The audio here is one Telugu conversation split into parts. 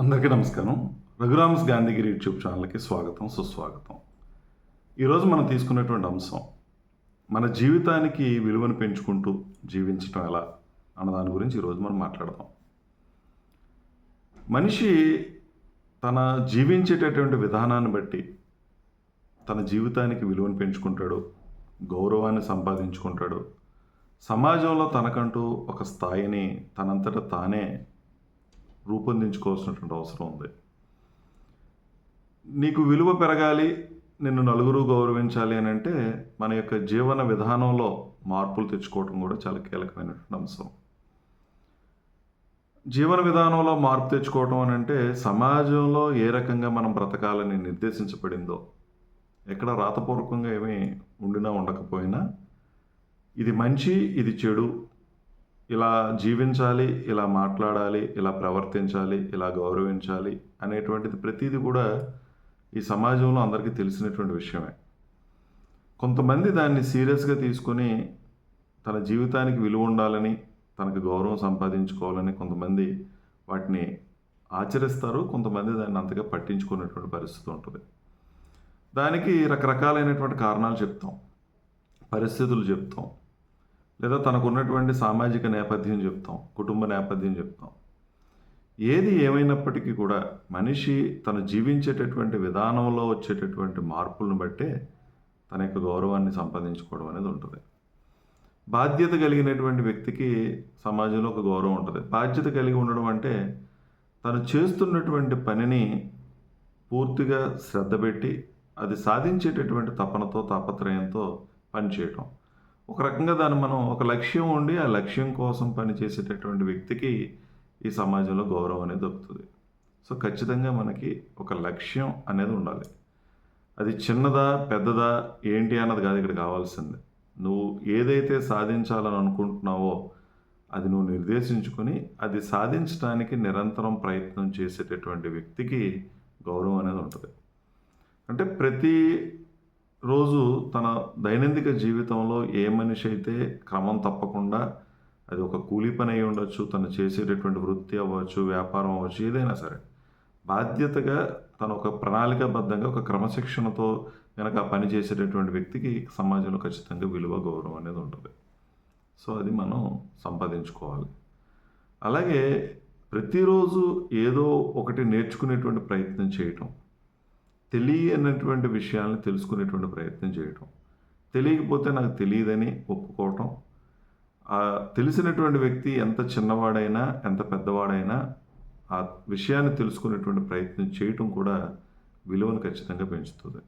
అందరికీ నమస్కారం. రఘురామ్స్ గాంధీగిరి యూట్యూబ్ ఛానల్కి స్వాగతం సుస్వాగతం. ఈరోజు మనం తీసుకున్నటువంటి అంశం మన జీవితానికి విలువను పెంచుకుంటూ జీవించడం ఎలా అన్న దాని గురించి ఈరోజు మనం మాట్లాడదాం. మనిషి తన జీవించేటటువంటి విధానాన్ని బట్టి తన జీవితానికి విలువను పెంచుకుంటాడు గౌరవాన్ని సంపాదించుకుంటాడు. సమాజంలో తనకంటూ ఒక స్థాయిని తనంతట తానే రూపొందించుకోవాల్సినటువంటి అవసరం ఉంది. నీకు విలువ పెరగాలి నిన్ను నలుగురు గౌరవించాలి అని అంటే మన యొక్క జీవన విధానంలో మార్పులు తెచ్చుకోవడం కూడా చాలా కీలకమైనటువంటి అంశం. జీవన విధానంలో మార్పు తెచ్చుకోవడం అని అంటే సమాజంలో ఏ రకంగా మనం బ్రతకాలని నిర్దేశించబడిందో ఎక్కడ రాతపూర్వకంగా ఏమీ ఉండినా ఉండకపోయినా ఇది మంచి ఇది చెడు ఇలా జీవించాలి ఇలా మాట్లాడాలి ఇలా ప్రవర్తించాలి ఇలా గౌరవించాలి అనేటువంటిది ప్రతిదీ కూడా ఈ సమాజంలో అందరికీ తెలిసినటువంటి విషయమే. కొంతమంది దాన్ని సీరియస్గా తీసుకొని తన జీవితానికి విలువ ఉండాలని తనకు గౌరవం సంపాదించుకోవాలని కొంతమంది వాటిని ఆచరిస్తారు కొంతమంది దాన్ని అంతగా పట్టించుకునేటువంటి పరిస్థితి ఉంటుంది. దానికి రకరకాలైనటువంటి కారణాలు చెప్తాం పరిస్థితులు చెప్తాం. లేదా తనకు ఉన్నటువంటి సామాజిక నేపథ్యం చెప్తాం కుటుంబ నేపథ్యం చెప్తాం. ఏది ఏమైనప్పటికీ కూడా మనిషి తను జీవించేటటువంటి విధానంలో వచ్చేటటువంటి మార్పులను బట్టే తన యొక్క గౌరవాన్ని సంపాదించుకోవడం అనేది ఉంటుంది. బాధ్యత కలిగినటువంటి వ్యక్తికి సమాజంలో ఒక గౌరవం ఉంటుంది. బాధ్యత కలిగి ఉండడం అంటే తను చేస్తున్నటువంటి పనిని పూర్తిగా శ్రద్ధ పెట్టి అది సాధించేటటువంటి తపనతో తాపత్రయంతో పనిచేయటం. ఒక రకంగా దాన్ని మనం ఒక లక్ష్యం ఉండి ఆ లక్ష్యం కోసం పనిచేసేటటువంటి వ్యక్తికి ఈ సమాజంలో గౌరవం అనేది దొరుకుతుంది సో ఖచ్చితంగా మనకి ఒక లక్ష్యం అనేది ఉండాలి. అది చిన్నదా పెద్దదా ఏంటి అన్నది కాదు ఇక్కడ కావాల్సింది. నువ్వు ఏదైతే సాధించాలని అనుకుంటున్నావో అది నువ్వు నిర్దేశించుకొని అది సాధించడానికి నిరంతరం ప్రయత్నం చేసేటటువంటి వ్యక్తికి గౌరవం అనేది ఉంటుంది. అంటే ప్రతి రోజు తన దైనందిక జీవితంలో ఏ మనిషి అయితే క్రమం తప్పకుండా అది ఒక కూలి పని అయి ఉండొచ్చు తను చేసేటటువంటి వృత్తి అవ్వచ్చు వ్యాపారం అవ్వచ్చు ఏదైనా సరే. బాధ్యతగా తను ఒక ప్రణాళికాబద్ధంగా ఒక క్రమశిక్షణతో కనుక ఆ పని చేసేటటువంటి వ్యక్తికి సమాజంలో ఖచ్చితంగా విలువ గౌరవం అనేది ఉంటుంది. సో అది మనం సంపాదించుకోవాలి. అలాగే ప్రతిరోజు ఏదో ఒకటి నేర్చుకునేటువంటి ప్రయత్నం చేయటం. తెలియనటువంటి విషయాలను తెలుసుకునేటువంటి ప్రయత్నం చేయటం. తెలియకపోతే నాకు తెలియదని ఒప్పుకోవటం. తెలిసినటువంటి వ్యక్తి ఎంత చిన్నవాడైనా ఎంత పెద్దవాడైనా ఆ విషయాన్ని తెలుసుకునేటువంటి ప్రయత్నం చేయటం కూడా విలువను ఖచ్చితంగా పెంచుతుంది.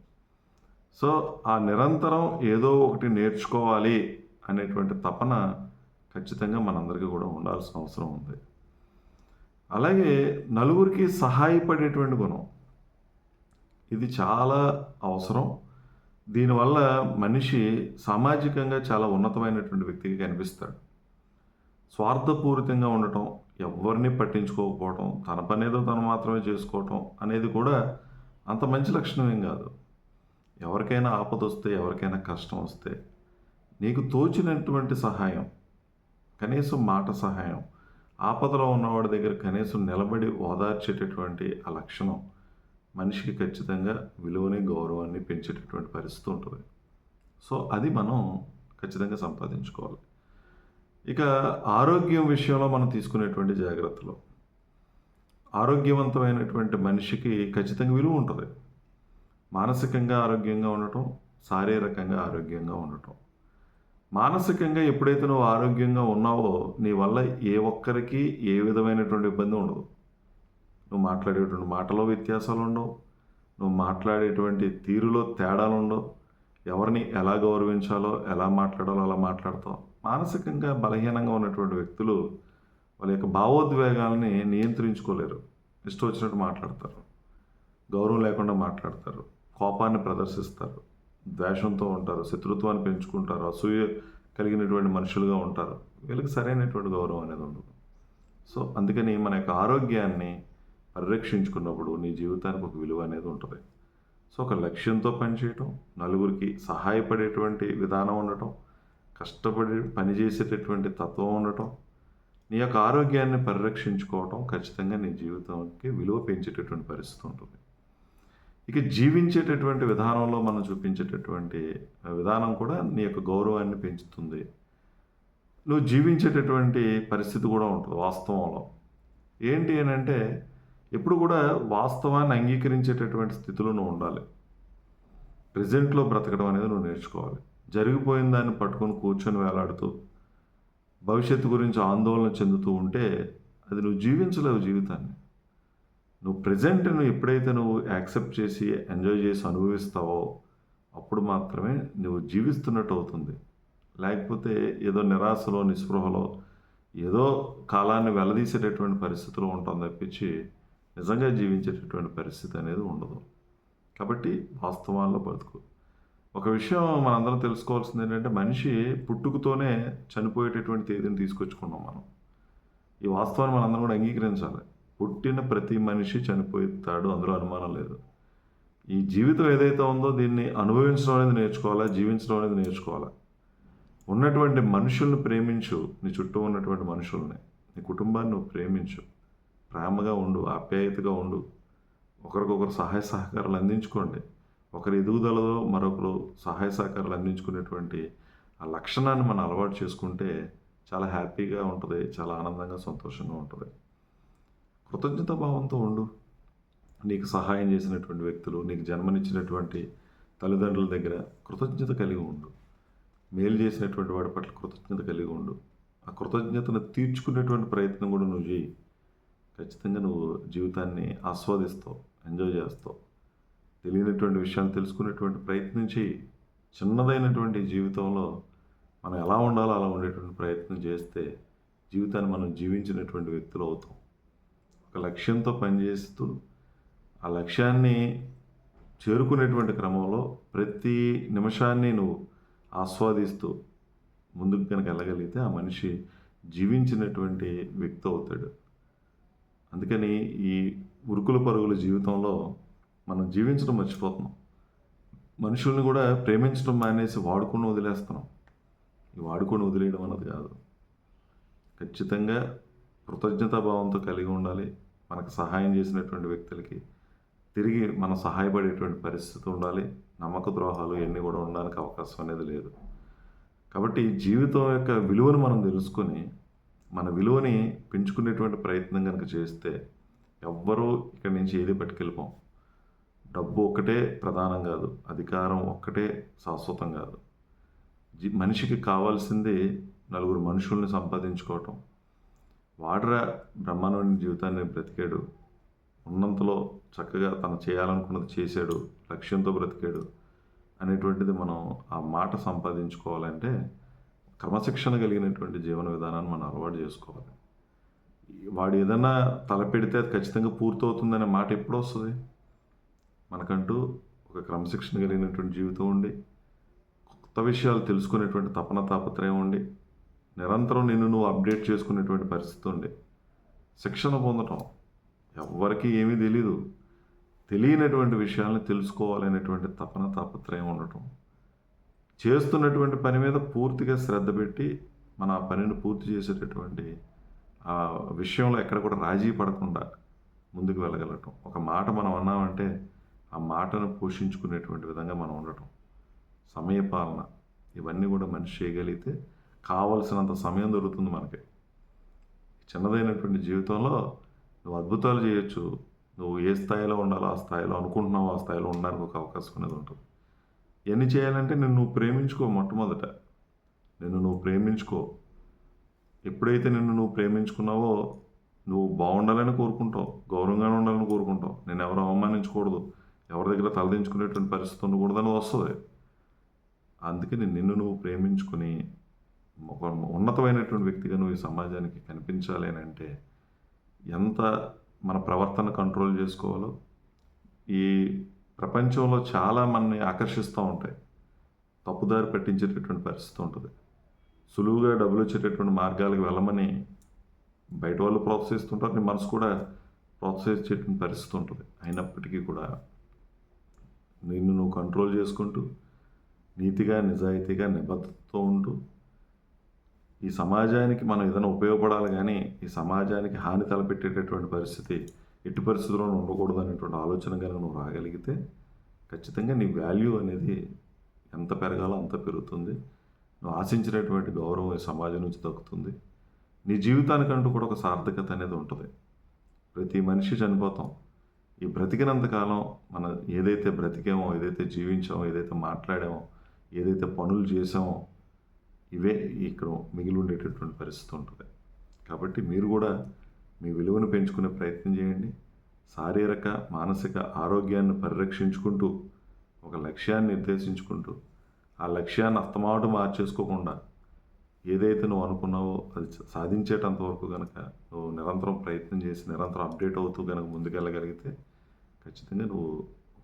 సో ఆ నిరంతరం ఏదో ఒకటి నేర్చుకోవాలి అనేటువంటి తపన ఖచ్చితంగా మనందరికీ కూడా ఉండాల్సిన అవసరం ఉంది. అలాగే నలుగురికి సహాయపడేటువంటి గుణం. ఇది చాలా అవసరం. దీనివల్ల మనిషి సామాజికంగా చాలా ఉన్నతమైనటువంటి వ్యక్తిగా కనిపిస్తాడు. స్వార్థపూరితంగా ఉండటం ఎవరిని పట్టించుకోకపోవటం తన పనేదో తను మాత్రమే చేసుకోవటం అనేది కూడా అంత మంచి లక్షణం ఏం కాదు. ఎవరికైనా ఆపద వస్తే ఎవరికైనా కష్టం వస్తే నీకు తోచినటువంటి సహాయం కనీసం మాట సహాయం ఆపదలో ఉన్నవాడి దగ్గర కనీసం నిలబడి ఓదార్చేటటువంటి ఆ లక్షణం మనిషికి ఖచ్చితంగా విలువని గౌరవాన్ని పెంచేటటువంటి పరిస్థితి ఉంటుంది. సో అది మనం ఖచ్చితంగా సంపాదించుకోవాలి. ఇక ఆరోగ్యం విషయంలో మనం తీసుకునేటువంటి జాగ్రత్తలు. ఆరోగ్యవంతమైనటువంటి మనిషికి ఖచ్చితంగా విలువ ఉంటుంది. మానసికంగా ఆరోగ్యంగా ఉండటం శారీరకంగా ఆరోగ్యంగా ఉండటం. మానసికంగా ఎప్పుడైతే నువ్వు ఆరోగ్యంగా ఉన్నావో నీ వల్ల ఏ ఒక్కరికి ఏ విధమైనటువంటి ఇబ్బంది ఉండదు. నువ్వు మాట్లాడేటువంటి మాటలో వ్యత్యాసాలు ఉండవు నువ్వు మాట్లాడేటువంటి తీరులో తేడాలు ఉండవు ఎవరిని ఎలా గౌరవించాలో ఎలా మాట్లాడాలో అలా మాట్లాడతావు. మానసికంగా బలహీనంగా ఉన్నటువంటి వ్యక్తులు వాళ్ళ యొక్క భావోద్వేగాలని నియంత్రించుకోలేరు. ఇష్టం వచ్చినట్టు మాట్లాడతారు. గౌరవం లేకుండా మాట్లాడతారు. కోపాన్ని ప్రదర్శిస్తారు. ద్వేషంతో ఉంటారు. శత్రుత్వాన్ని పెంచుకుంటారు. అసూయ కలిగినటువంటి మనుషులుగా ఉంటారు. వీళ్ళకి సరైనటువంటి గౌరవం అనేది ఉండదు. సో అందుకని మన యొక్క ఆరోగ్యాన్ని పరిరక్షించుకున్నప్పుడు నీ జీవితానికి ఒక విలువ అనేది ఉంటుంది. సో ఒక లక్ష్యంతో పనిచేయటం నలుగురికి సహాయపడేటువంటి విధానం ఉండటం కష్టపడి పనిచేసేటటువంటి తత్వం ఉండటం నీ యొక్క ఆరోగ్యాన్ని పరిరక్షించుకోవటం ఖచ్చితంగా నీ జీవితానికి విలువ పెంచేటటువంటి పరిస్థితి ఉంటుంది. ఇక జీవించేటటువంటి విధానంలో మనం చూపించేటటువంటి విధానం కూడా నీ యొక్క గౌరవాన్ని పెంచుతుంది. నువ్వు జీవించేటటువంటి పరిస్థితి కూడా ఉంటుంది వాస్తవంలో. ఏంటి అని అంటే ఎప్పుడు కూడా వాస్తవాన్ని అంగీకరించేటటువంటి స్థితిలో నువ్వు ఉండాలి. ప్రజెంట్లో బ్రతకడం అనేది నువ్వు నేర్చుకోవాలి. జరిగిపోయిన దాన్ని పట్టుకొని కూర్చొని వేలాడుతూ భవిష్యత్తు గురించి ఆందోళన చెందుతూ ఉంటే అది నువ్వు జీవించలేవు జీవితాన్ని. నువ్వు ప్రజెంట్ నువ్వు ఎప్పుడైతే నువ్వు యాక్సెప్ట్ చేసి ఎంజాయ్ చేసి అనుభవిస్తావో అప్పుడు మాత్రమే నువ్వు జీవిస్తున్నట్టు అవుతుంది. లేకపోతే ఏదో నిరాశలో నిస్పృహలో ఏదో కాలాన్ని వెలదీసేటటువంటి పరిస్థితిలో ఉంటాం తప్పించి నిజంగా జీవించేటటువంటి పరిస్థితి అనేది ఉండదు. కాబట్టి వాస్తవాల్లో బతుకు. ఒక విషయం మనందరం తెలుసుకోవాల్సింది ఏంటంటే మనిషి పుట్టుకతోనే చనిపోయేటటువంటి తేదీని తీసుకొచ్చుకున్నాం మనం. ఈ వాస్తవాన్ని మనందరం కూడా అంగీకరించాలి. పుట్టిన ప్రతి మనిషి చనిపోతాడు అందులో అనుమానం లేదు. ఈ జీవితం ఏదైతే ఉందో దీన్ని అనుభవించడం అనేది నేర్చుకోవాలా జీవించడం అనేది నేర్చుకోవాలా? ఉన్నటువంటి మనుషుల్ని ప్రేమించు. నీ చుట్టూ ఉన్నటువంటి మనుషుల్ని నీ కుటుంబాన్ని నువ్వు ప్రేమించు. ప్రేమగా ఉండు ఆప్యాయతగా ఉండు. ఒకరికొకరు సహాయ సహకారాలు అందించుకోండి. ఒకరి ఎదుగుదలలో మరొకరు సహాయ సహకారాలు అందించుకునేటువంటి ఆ లక్షణాన్ని మనం అలవాటు చేసుకుంటే చాలా హ్యాపీగా ఉంటుంది చాలా ఆనందంగా సంతోషంగా ఉంటుంది. కృతజ్ఞత భావంతో ఉండు. నీకు సహాయం చేసినటువంటి వ్యక్తులు నీకు జన్మనిచ్చినటువంటి తల్లిదండ్రుల దగ్గర కృతజ్ఞత కలిగి ఉండు. మేలు చేసినటువంటి వాడి పట్ల కృతజ్ఞత కలిగి ఉండు. ఆ కృతజ్ఞతను తీర్చుకునేటువంటి ప్రయత్నం కూడా నువ్వు చేయి. ఖచ్చితంగా నువ్వు జీవితాన్ని ఆస్వాదిస్తావు ఎంజాయ్ చేస్తావు. తెలియనటువంటి విషయాలు తెలుసుకునేటువంటి ప్రయత్నం చేయి. చిన్నదైనటువంటి జీవితంలో మనం ఎలా ఉండాలో అలా ఉండేటువంటి ప్రయత్నం చేస్తే జీవితాన్ని మనం జీవించినటువంటి వ్యక్తులు అవుతాం. ఒక లక్ష్యంతో పనిచేస్తూ ఆ లక్ష్యాన్ని చేరుకునేటువంటి క్రమంలో ప్రతి నిమిషాన్ని నువ్వు ఆస్వాదిస్తూ ముందుకు కనుక వెళ్ళగలిగితే ఆ మనిషి జీవించినటువంటి వ్యక్తి అవుతాడు. అందుకని ఈ ఉరుకుల పరుగుల జీవితంలో మనం జీవించడం మర్చిపోతున్నాం. మనుషుల్ని కూడా ప్రేమించడం మానేసి వాడుకొని వదిలేస్తున్నాం. ఈ వాడుకొని వదిలేయడం అన్నది కాదు. ఖచ్చితంగా కృతజ్ఞతాభావంతో కలిగి ఉండాలి. మనకు సహాయం చేసినటువంటి వ్యక్తులకి తిరిగి మనం సహాయపడేటువంటి పరిస్థితి ఉండాలి. నమ్మక ద్రోహాలు ఇవన్నీ కూడా ఉండడానికి అవకాశం అనేది లేదు. కాబట్టి జీవితం యొక్క విలువను మనం తెలుసుకొని మన విలువని పెంచుకునేటువంటి ప్రయత్నం కనుక చేస్తే ఎవ్వరూ ఇక్కడి నుంచి ఏది పట్టుకెళ్ళిపోం. డబ్బు ఒక్కటే ప్రధానం కాదు అధికారం ఒక్కటే శాశ్వతం కాదు. మనిషికి కావాల్సింది నలుగురు మనుషుల్ని సంపాదించుకోవటం. వాడరా బ్రహ్మాండమైన జీవితాన్ని బ్రతికాడు. ఉన్నంతలో చక్కగా తను చేయాలనుకున్నది చేశాడు లక్ష్యంతో బ్రతికాడు అనేటువంటిది మనం ఆ మాట సంపాదించుకోవాలంటే క్రమశిక్షణ కలిగినటువంటి జీవన విధానాన్ని మనం అలవాటు చేసుకోవాలి. వాడు ఏదైనా తలపెడితే అది ఖచ్చితంగా పూర్తవుతుందనే మాట ఎప్పుడు వస్తుంది? మనకంటూ ఒక క్రమశిక్షణ కలిగినటువంటి జీవితం ఉండి కొత్త విషయాలు తెలుసుకునేటువంటి తపన తాపత్రయం ఉండి నిరంతరం నిన్ను నువ్వు అప్డేట్ చేసుకునేటువంటి పరిస్థితి ఉండి శిక్షణ పొందటం ఎవ్వరికీ ఏమీ తెలీదు. తెలియనటువంటి విషయాలను తెలుసుకోవాలనేటువంటి తపన తాపత్రయం ఉండటం చేస్తున్నటువంటి పని మీద పూర్తిగా శ్రద్ధ పెట్టి మన ఆ పనిని పూర్తి చేసేటటువంటి ఆ విషయంలో ఎక్కడ కూడా రాజీ పడకుండా ముందుకు వెళ్ళగలగటం ఒక మాట మనం అన్నామంటే ఆ మాటను పోషించుకునేటువంటి విధంగా మనం ఉండటం. సమయపాలన ఇవన్నీ కూడా మనిషి చేయగలిగితే కావలసినంత సమయం దొరుకుతుంది మనకి. చిన్నదైనటువంటి జీవితంలో నువ్వు అద్భుతాలు చేయొచ్చు. నువ్వు ఏ స్థాయిలో ఉండాలో ఆ స్థాయిలో అనుకుంటున్నావు ఆ స్థాయిలో ఉండడానికి ఒక అవకాశం అనేది ఉంటుంది. ఎన్ని చేయాలంటే నిన్ను నువ్వు ప్రేమించుకో మొట్టమొదట. నిన్ను నువ్వు ప్రేమించుకో. ఎప్పుడైతే నిన్ను నువ్వు ప్రేమించుకున్నావో నువ్వు బాగుండాలని కోరుకుంటావు గౌరవంగానే ఉండాలని కోరుకుంటావు. నేను ఎవరు అవమానించకూడదు. ఎవరి దగ్గర తలదించుకునేటువంటి పరిస్థితి ఉండకూడదని వస్తుంది. అందుకని నిన్ను నువ్వు ప్రేమించుకుని ఒక ఉన్నతమైనటువంటి వ్యక్తిగా నువ్వు ఈ సమాజానికి కనిపించాలి అని అంటే ఎంత మన ప్రవర్తన కంట్రోల్ చేసుకోవాలో ఈ ప్రపంచంలో చాలా మనని ఆకర్షిస్తూ ఉంటాయి. తప్పుదారి పట్టించేటటువంటి పరిస్థితి ఉంటుంది. సులువుగా డబ్బులు వచ్చేటటువంటి మార్గాలకు వెళ్ళమని బయట వాళ్ళు ప్రోత్సహిస్తుంటారు. నీ మనసు కూడా ప్రోత్సహించేటువంటి పరిస్థితి ఉంటుంది. అయినప్పటికీ కూడా నిన్ను నువ్వు కంట్రోల్ చేసుకుంటూ నీతిగా నిజాయితీగా నిబద్ధతతో ఉంటూ ఈ సమాజానికి మనం ఏదైనా ఉపయోగపడాలి కానీ ఈ సమాజానికి హాని తలపెట్టేటటువంటి పరిస్థితి ఎట్టి పరిస్థితుల్లోనూ ఉండకూడదు అనేటువంటి ఆలోచన కనుక నువ్వు రాగలిగితే ఖచ్చితంగా నీ వాల్యూ అనేది ఎంత పెరగాలో అంత పెరుగుతుంది. నువ్వు ఆశించినటువంటి గౌరవం ఈ సమాజం నుంచి దక్కుతుంది. నీ జీవితానికంటూ కూడా ఒక సార్థకత అనేది ఉంటుంది. ప్రతి మనిషి చనిపోతాం. ఈ బ్రతికినంత కాలం మనం ఏదైతే బ్రతికామో ఏదైతే జీవించామో ఏదైతే మాట్లాడామో ఏదైతే పనులు చేసామో ఇవే ఇక్కడ మిగిలి ఉండేటటువంటి పరిస్థితి ఉంటుంది. కాబట్టి మీరు కూడా మీ విలువను పెంచుకునే ప్రయత్నం చేయండి. శారీరక మానసిక ఆరోగ్యాన్ని పరిరక్షించుకుంటూ ఒక లక్ష్యాన్ని నిర్దేశించుకుంటూ ఆ లక్ష్యాన్ని అస్తమాటు మార్చేసుకోకుండా ఏదైతే నువ్వు అనుకున్నావో అది సాధించేటంత వరకు కనుక నువ్వు నిరంతరం ప్రయత్నం చేసి నిరంతరం అప్డేట్ అవుతూ కనుక ముందుకెళ్ళగలిగితే ఖచ్చితంగా నువ్వు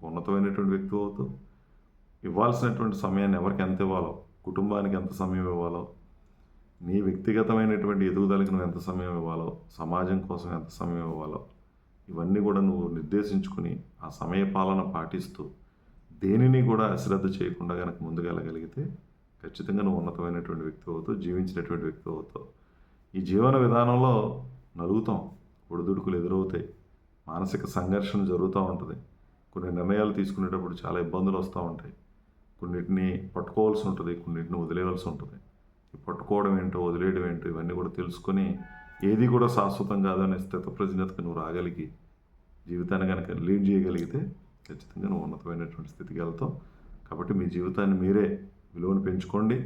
ఉన్నతమైనటువంటి వ్యక్తి అవుతూ ఇవ్వాల్సినటువంటి సమయాన్ని ఎవరికి ఎంత ఇవ్వాలో కుటుంబానికి ఎంత సమయం ఇవ్వాలో నీ వ్యక్తిగతమైనటువంటి ఎదుగుదలకి నువ్వు ఎంత సమయం ఇవ్వాలో సమాజం కోసం ఎంత సమయం ఇవ్వాలో ఇవన్నీ కూడా నువ్వు నిర్దేశించుకుని ఆ సమయ పాలన పాటిస్తూ దేనిని కూడా అశ్రద్ధ చేయకుండా కనుక ముందుకెళ్ళగలిగితే ఖచ్చితంగా నువ్వు ఉన్నతమైనటువంటి వ్యక్తి అవుతావు జీవించినటువంటి వ్యక్తి అవుతావు. ఈ జీవన విధానంలో నలుగుతాం ఒడిదుడుకులు ఎదురవుతాయి మానసిక సంఘర్షణ జరుగుతూ ఉంటుంది. కొన్ని నిర్ణయాలు తీసుకునేటప్పుడు చాలా ఇబ్బందులు వస్తూ ఉంటాయి. కొన్నిటిని పట్టుకోవాల్సి ఉంటుంది కొన్నిటిని వదిలేయవలసి ఉంటుంది. పట్టుకోవడం ఏంటో వదిలేయడం ఏంటో ఇవన్నీ కూడా తెలుసుకొని ఏది కూడా శాశ్వతం కాదనే స్థితప్రజ్ఞతకు నువ్వు రాగలిగి జీవితాన్ని కనుక లీడ్ చేయగలిగితే ఖచ్చితంగా నువ్వు ఉన్నతమైనటువంటి స్థితికి వెళ్తావు. కాబట్టి మీ జీవితాన్ని మీరే విలువను పెంచుకోండి.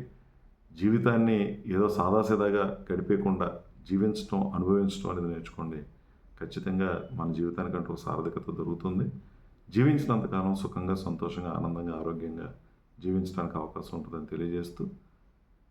జీవితాన్ని ఏదో సాదాసీదాగా గడిపేయకుండా జీవించడం అనుభవించడం అనేది నేర్చుకోండి. ఖచ్చితంగా మన జీవితానికంటూ ఒక సార్థకత దొరుకుతుంది. జీవించినంతకాలం సుఖంగా సంతోషంగా ఆనందంగా ఆరోగ్యంగా జీవించడానికి అవకాశం ఉంటుందని తెలియజేస్తూ